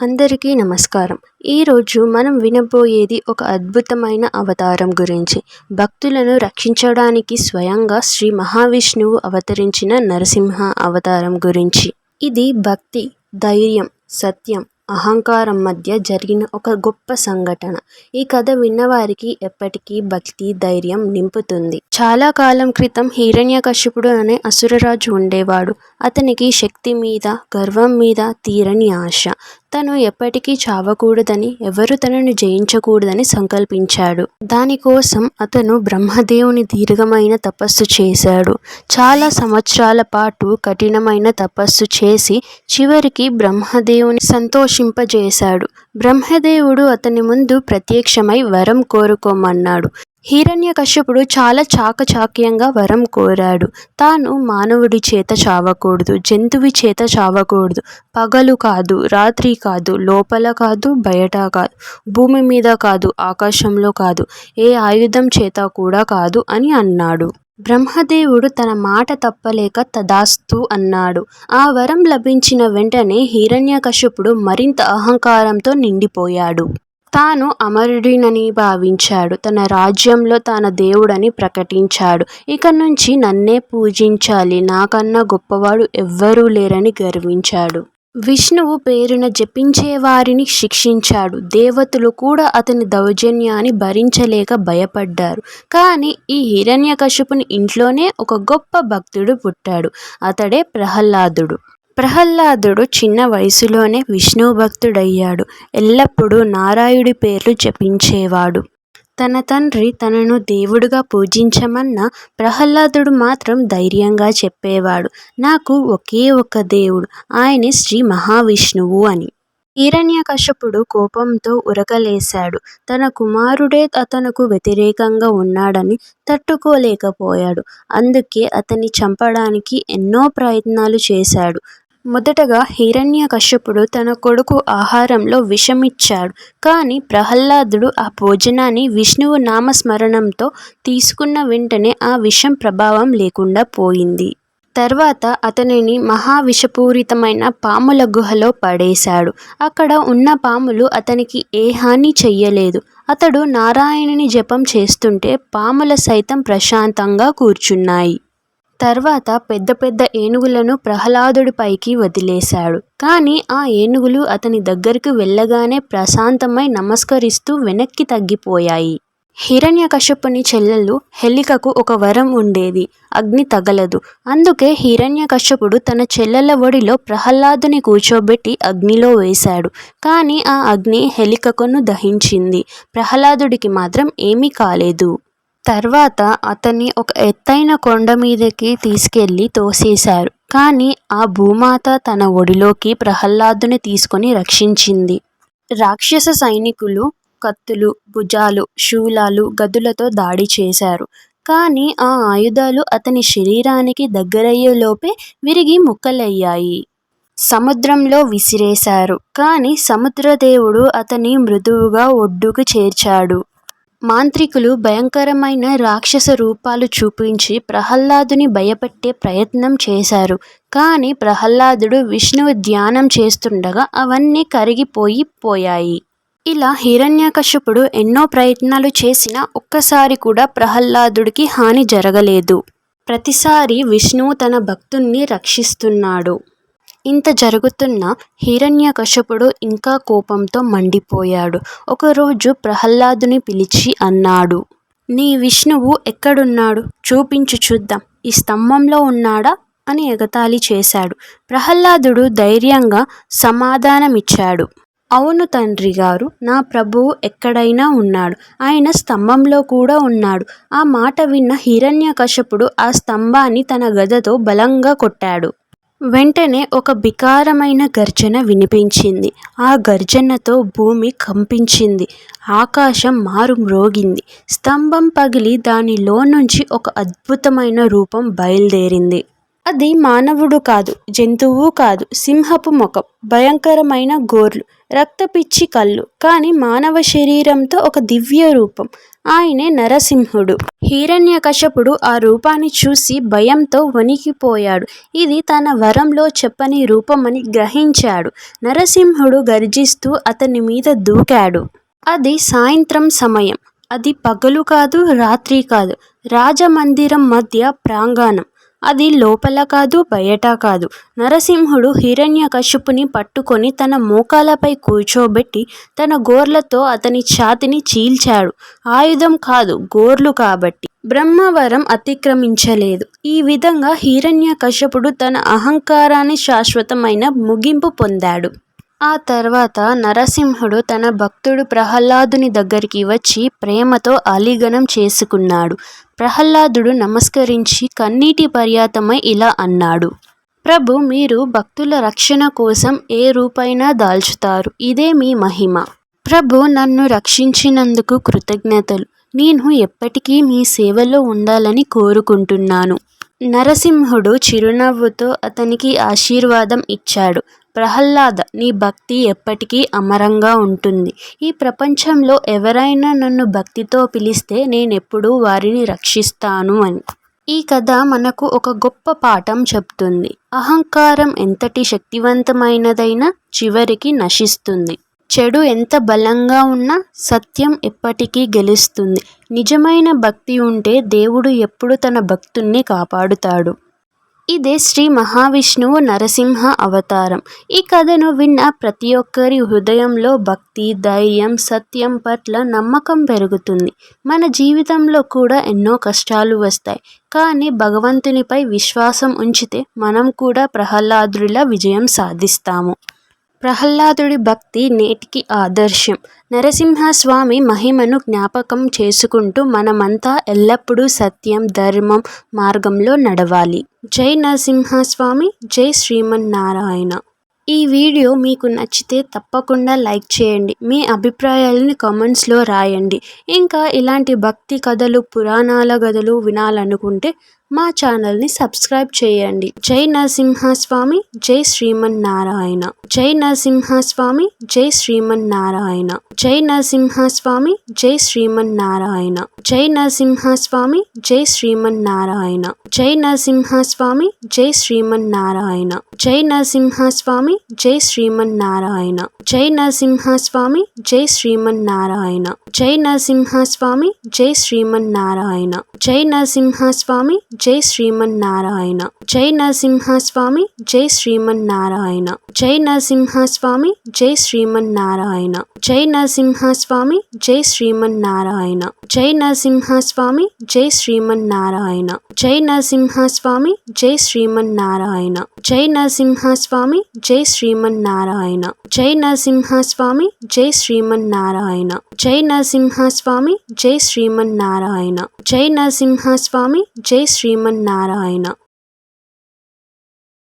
అందరికీ నమస్కారం. ఈరోజు మనం వినబోయేది ఒక అద్భుతమైన అవతారం గురించి. భక్తులను రక్షించడానికి స్వయంగా శ్రీ మహావిష్ణువు అవతరించిన నరసింహ అవతారం గురించి. ఇది భక్తి ధైర్యం సత్యం అహంకారం మధ్య జరిగిన ఒక గొప్ప సంఘటన. ఈ కథ విన్నవారికి ఎప్పటికీ భక్తి ధైర్యం నింపుతుంది. చాలా కాలం క్రితం హిరణ్యకశ్యపుడు అనే అసురరాజు ఉండేవాడు. అతనికి శక్తి మీద గర్వం మీద తీరని ఆశ. తను ఎప్పటికీ చావకూడదని ఎవరు తనను జయించకూడదని సంకల్పించాడు. దానికోసం అతను బ్రహ్మదేవుని దీర్ఘమైన తపస్సు చేశాడు. చాలా సంవత్సరాల పాటు కఠినమైన తపస్సు చేసి చివరికి బ్రహ్మదేవుని సంతోషింపజేశాడు. బ్రహ్మదేవుడు అతని ముందు ప్రత్యక్షమై వరం కోరుకోమన్నాడు. హిరణ్యకశ్యపుడు చాలా చాకచాక్యంగా వరం కోరాడు. తాను మానవుడి చేత చావకూడదు జంతువి చేత చావకూడదు. పగలు కాదు రాత్రి కాదు లోపల కాదు బయట కాదు భూమి మీద కాదు ఆకాశంలో కాదు ఏ ఆయుధం చేత కూడా కాదు అని అన్నాడు. బ్రహ్మదేవుడు తన మాట తప్పలేక తదాస్తు అన్నాడు. ఆ వరం లభించిన వెంటనే హిరణ్యకశ్యపుడు మరింత అహంకారంతో నిండిపోయాడు. తాను అమరుడినని భావించాడు. తన రాజ్యంలో తన దేవుడని ప్రకటించాడు. ఇక నుంచి నన్నే పూజించాలి. నాకన్నా గొప్పవాడు ఎవ్వరూ లేరని గర్వించాడు. విష్ణువు పేరున జపించే వారిని శిక్షించాడు. దేవతలు కూడా అతని దౌర్జన్యాన్ని భరించలేక భయపడ్డారు. కానీ ఈ హిరణ్యకశిపుని ఇంట్లోనే ఒక గొప్ప భక్తుడు పుట్టాడు. అతడే ప్రహ్లాదుడు. ప్రహ్లాదుడు చిన్న వయసులోనే విష్ణు భక్తుడయ్యాడు ఎల్లప్పుడూ నారాయుడి పేర్లు జపించేవాడు. తన తండ్రి తనను దేవుడుగా పూజించమన్న ప్రహ్లాదుడు మాత్రం ధైర్యంగా చెప్పేవాడు. నాకు ఒకే ఒక దేవుడు ఆయనే శ్రీ మహావిష్ణువు అని. హిరణ్యకశపుడు కోపంతో ఉరకలేశాడు. తన కుమారుడే అతనుకు వ్యతిరేకంగా ఉన్నాడని తట్టుకోలేకపోయాడు. అందుకే అతన్ని చంపడానికి ఎన్నో ప్రయత్నాలు చేశాడు. మొదటగా హిరణ్యకశ్యపుడు తన కొడుకు ఆహారంలో విషమిచ్చాడు. కానీ ప్రహ్లాదుడు ఆ భోజనాన్ని విష్ణువు నామస్మరణంతో తీసుకున్న వెంటనే ఆ విషం ప్రభావం లేకుండా పోయింది. తర్వాత అతనిని మహావిషపూరితమైన పాముల గుహలో పడేశాడు. అక్కడ ఉన్న పాములు అతనికి ఏ హాని చెయ్యలేదు. అతడు నారాయణుని జపం చేస్తుంటే పాముల సైతం ప్రశాంతంగా కూర్చున్నాయి. తర్వాత పెద్ద పెద్ద ఏనుగులను ప్రహ్లాదుడిపైకి వదిలేశాడు. కానీ ఆ ఏనుగులు అతని దగ్గరికి వెళ్ళగానే ప్రశాంతమై నమస్కరిస్తూ వెనక్కి తగ్గిపోయాయి. హిరణ్యకశపుని చెల్లెలు హెలికకు ఒక వరం ఉండేది. అగ్ని తగలదు. అందుకే హిరణ్యకశ్యపుడు తన చెల్లెల ఒడిలో ప్రహ్లాదుని కూర్చోబెట్టి అగ్నిలో వేశాడు. కానీ ఆ అగ్ని హెలికకును దహించింది. ప్రహ్లాదుడికి మాత్రం ఏమీ కాలేదు. తర్వాత అతన్ని ఒక ఎత్తైన కొండ మీదకి తీసుకెళ్ళి తోసేశారు. కానీ ఆ భూమాత తన ఒడిలోకి ప్రహ్లాదుని తీసుకొని రక్షించింది. రాక్షస సైనికులు కత్తులు భుజాలు శూలాలు గదులతో దాడి చేశారు. కానీ ఆ ఆయుధాలు అతని శరీరానికి దగ్గరయ్యేలోపే విరిగి ముక్కలయ్యాయి. సముద్రంలో విసిరేశారు. కానీ సముద్రదేవుడు అతని మృదువుగా ఒడ్డుకు చేర్చాడు. మాంత్రికులు భయంకరమైన రాక్షస రూపాలు చూపించి ప్రహ్లాదుని భయపెట్టే ప్రయత్నం చేశారు. కానీ ప్రహ్లాదుడు విష్ణువు ధ్యానం చేస్తుండగా అవన్నీ కరిగిపోయి పోయాయి. ఇలా హిరణ్యకశ్యపుడు ఎన్నో ప్రయత్నాలు చేసినా ఒక్కసారి కూడా ప్రహ్లాదుడికి హాని జరగలేదు. ప్రతిసారి విష్ణువు తన భక్తుణ్ణి రక్షిస్తున్నాడు. ఇంత జరుగుతున్న హిరణ్యకశపుడు ఇంకా కోపంతో మండిపోయాడు. ఒకరోజు ప్రహ్లాదుని పిలిచి అన్నాడు నీ విష్ణువు ఎక్కడున్నాడు? చూపించు చూద్దాం. ఈ స్తంభంలో ఉన్నాడా అని ఎగతాళి చేశాడు. ప్రహ్లాదుడు ధైర్యంగా సమాధానమిచ్చాడు. అవును తండ్రి గారు నా ప్రభువు ఎక్కడైనా ఉన్నాడు. ఆయన స్తంభంలో కూడా ఉన్నాడు. ఆ మాట విన్న హిరణ్యకశపుడు ఆ స్తంభాన్ని తన గదతో బలంగా కొట్టాడు. వెంటనే ఒక వికారమైన గర్జన వినిపించింది. ఆ గర్జనతో భూమి కంపించింది. ఆకాశం మారుమ్రోగింది. స్తంభం పగిలి దానిలో నుంచి ఒక అద్భుతమైన రూపం బయలుదేరింది. అది మానవుడు కాదు జంతువు కాదు సింహపు ముఖం భయంకరమైన గోర్లు రక్తపిచ్చి కళ్ళు కానీ మానవ శరీరంతో ఒక దివ్య రూపం. ఆయనే నరసింహుడు. హిరణ్యకశపుడు ఆ రూపాన్ని చూసి భయంతో వణికిపోయాడు. ఇది తన వరంలో చెప్పని రూపమని గ్రహించాడు. నరసింహుడు గర్జిస్తూ అతని మీద దూకాడు. అది సాయంత్రం సమయం. అది పగలు కాదు రాత్రి కాదు. రాజమందిరం మధ్య ప్రాంగణం. అది లోపల కాదు బయట కాదు. నరసింహుడు హిరణ్యకశిపుని పట్టుకొని తన మోకాలపై కూర్చోబెట్టి తన గోర్లతో అతని ఛాతిని చీల్చాడు. ఆయుధం కాదు గోర్లు కాబట్టి. బ్రహ్మవరం అతిక్రమించలేదు. ఈ విధంగా హిరణ్యకశపుడు తన అహంకారాన్ని శాశ్వతమైన ముగింపు పొందాడు. ఆ తర్వాత నరసింహుడు తన భక్తుడు ప్రహ్లాదుని దగ్గరికి వచ్చి ప్రేమతో ఆలింగనం చేసుకున్నాడు. ప్రహ్లాదుడు నమస్కరించి కన్నీటి పర్యాతమై ఇలా అన్నాడు. ప్రభు మీరు భక్తుల రక్షణ కోసం ఏ రూపైనా దాల్చుతారు. ఇదే మీ మహిమ. ప్రభు నన్ను రక్షించినందుకు కృతజ్ఞతలు. నేను ఎప్పటికీ మీ సేవలో ఉండాలని కోరుకుంటున్నాను నరసింహుడు చిరునవ్వుతో అతనికి ఆశీర్వాదం ఇచ్చాడు. ప్రహ్లాద నీ భక్తి ఎప్పటికీ అమరంగా ఉంటుంది. ఈ ప్రపంచంలో ఎవరైనా నన్ను భక్తితో పిలిస్తే నేనెప్పుడూ వారిని రక్షిస్తాను అని. ఈ కథ మనకు ఒక గొప్ప పాఠం చెప్తుంది. అహంకారం ఎంతటి శక్తివంతమైనదైనా చివరికి నశిస్తుంది. చెడు ఎంత బలంగా ఉన్నా సత్యం ఎప్పటికీ గెలుస్తుంది. నిజమైన భక్తి ఉంటే దేవుడు ఎప్పుడు తన భక్తుణ్ణి కాపాడుతాడు. ఇదే శ్రీ మహావిష్ణువు నరసింహ అవతారం. ఈ కథను విన్న ప్రతి ఒక్కరి హృదయంలో భక్తి ధైర్యం సత్యం పట్ల నమ్మకం పెరుగుతుంది. మన జీవితంలో కూడా ఎన్నో కష్టాలు వస్తాయి. కానీ భగవంతునిపై విశ్వాసం ఉంచితే మనం కూడా ప్రహ్లాదుడిలా విజయం సాధిస్తాము. ప్రహ్లాదుడి భక్తి నేటికి ఆదర్శం నరసింహస్వామి మహిమను జ్ఞాపకం చేసుకుంటూ మనమంతా ఎల్లప్పుడూ సత్యం ధర్మం మార్గంలో నడవాలి. జై నరసింహస్వామి జై శ్రీమన్నారాయణ. ఈ వీడియో మీకు నచ్చితే తప్పకుండా లైక్ చేయండి. మీ అభిప్రాయాలను కామెంట్స్లో రాయండి. ఇంకా ఇలాంటి భక్తి కథలు పురాణాల కథలు వినాలనుకుంటే మా ఛానల్ని సబ్స్క్రైబ్ చేయండి. జై నరసింహస్వామి జై శ్రీమన్నారాయణ. జై నరసింహస్వామి జై శ్రీమన్నారాయణ. జై నరసింహస్వామి జై శ్రీమన్నారాయణ. జై నరసింహస్వామి జై శ్రీమన్నారాయణ. జై నరసింహస్వామి జై శ్రీమన్నారాయణ. జై నరసింహస్వామి జై శ్రీమన్నారాయణ. జై నరసింహస్వామి జై శ్రీమన్నారాయణ. జై నరసింహస్వామి జై శ్రీమన్నారాయణ. జై నరసింహస్వామి జై శ్రీమన్నారాయణ. జై నరసింహస్వామి జై శ్రీమన్నారాయణ. జై నరసింహస్వామి జై శ్రీమన్నారాయణ. జై నరసింహస్వామి జై శ్రీమన్నారాయణ. జై నరసింహస్వామి జై శ్రీమన్నారాయణ. జై నరసింహస్వామి జై శ్రీమన్నారాయణ. జై నరసింహస్వామి జై శ్రీమన్నారాయణ. జై నరసింహస్వామి జై శ్రీమన్నారాయణ. జై నరసింహస్వామి జై శ్రీమన్నారాయణ. జై నరసింహస్వామి జై శ్రీమన్నారాయణ.